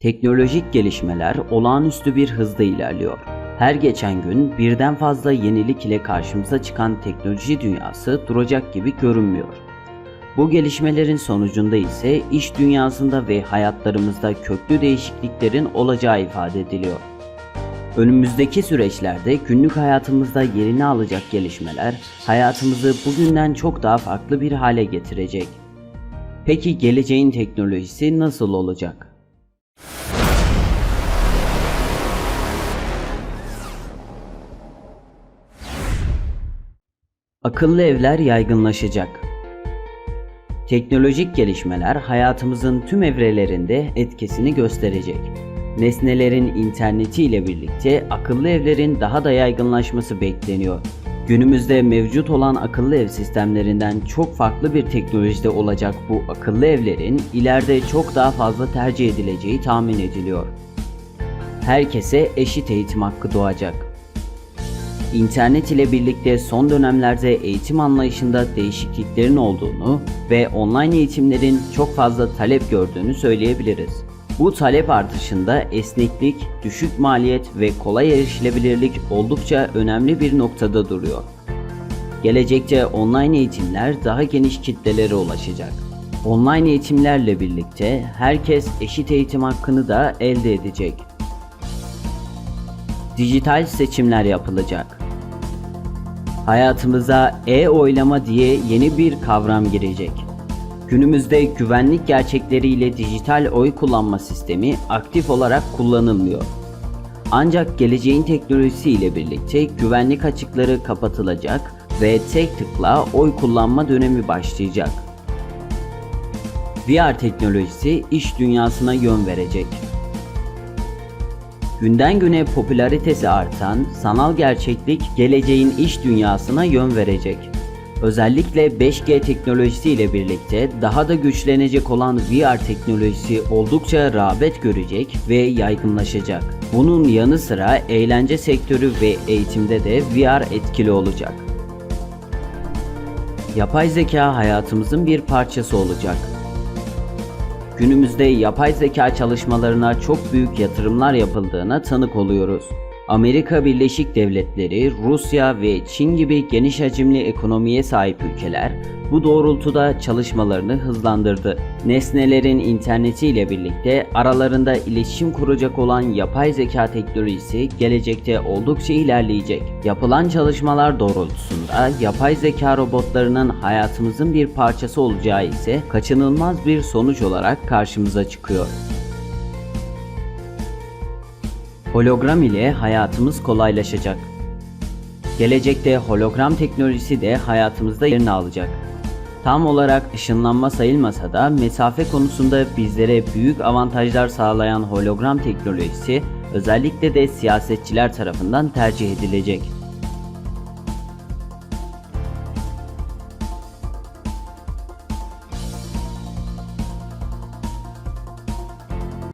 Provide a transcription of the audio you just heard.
Teknolojik gelişmeler olağanüstü bir hızda ilerliyor. Her geçen gün birden fazla yenilik ile karşımıza çıkan teknoloji dünyası duracak gibi görünmüyor. Bu gelişmelerin sonucunda ise iş dünyasında ve hayatlarımızda köklü değişikliklerin olacağı ifade ediliyor. Önümüzdeki süreçlerde günlük hayatımızda yerini alacak gelişmeler hayatımızı bugünden çok daha farklı bir hale getirecek. Peki geleceğin teknolojisi nasıl olacak? Akıllı evler yaygınlaşacak. Teknolojik gelişmeler hayatımızın tüm evrelerinde etkisini gösterecek. Nesnelerin interneti ile birlikte akıllı evlerin daha da yaygınlaşması bekleniyor. Günümüzde mevcut olan akıllı ev sistemlerinden çok farklı bir teknolojide olacak bu akıllı evlerin ileride çok daha fazla tercih edileceği tahmin ediliyor. Herkese eşit eğitim hakkı doğacak. İnternet ile birlikte son dönemlerde eğitim anlayışında değişikliklerin olduğunu ve online eğitimlerin çok fazla talep gördüğünü söyleyebiliriz. Bu talep artışında esneklik, düşük maliyet ve kolay erişilebilirlik oldukça önemli bir noktada duruyor. Gelecekte online eğitimler daha geniş kitlelere ulaşacak. Online eğitimlerle birlikte herkes eşit eğitim hakkını da elde edecek. Dijital seçimler yapılacak. Hayatımıza e-oylama diye yeni bir kavram girecek. Günümüzde güvenlik gerçekleriyle dijital oy kullanma sistemi aktif olarak kullanılmıyor. Ancak geleceğin teknolojisi ile birlikte güvenlik açıkları kapatılacak ve tek tıkla oy kullanma dönemi başlayacak. VR teknolojisi iş dünyasına yön verecek. Günden güne popülaritesi artan sanal gerçeklik geleceğin iş dünyasına yön verecek. Özellikle 5G teknolojisi ile birlikte daha da güçlenecek olan VR teknolojisi oldukça rağbet görecek ve yaygınlaşacak. Bunun yanı sıra eğlence sektörü ve eğitimde de VR etkili olacak. Yapay zeka hayatımızın bir parçası olacak. Günümüzde yapay zeka çalışmalarına çok büyük yatırımlar yapıldığına tanık oluyoruz. Amerika Birleşik Devletleri, Rusya ve Çin gibi geniş hacimli ekonomiye sahip ülkeler bu doğrultuda çalışmalarını hızlandırdı. Nesnelerin interneti ile birlikte aralarında iletişim kuracak olan yapay zeka teknolojisi gelecekte oldukça ilerleyecek. Yapılan çalışmalar doğrultusunda yapay zeka robotlarının hayatımızın bir parçası olacağı ise kaçınılmaz bir sonuç olarak karşımıza çıkıyor. Hologram ile hayatımız kolaylaşacak. Gelecekte hologram teknolojisi de hayatımızda yerini alacak. Tam olarak ışınlanma sayılmasa da mesafe konusunda bizlere büyük avantajlar sağlayan hologram teknolojisi özellikle de siyasetçiler tarafından tercih edilecek.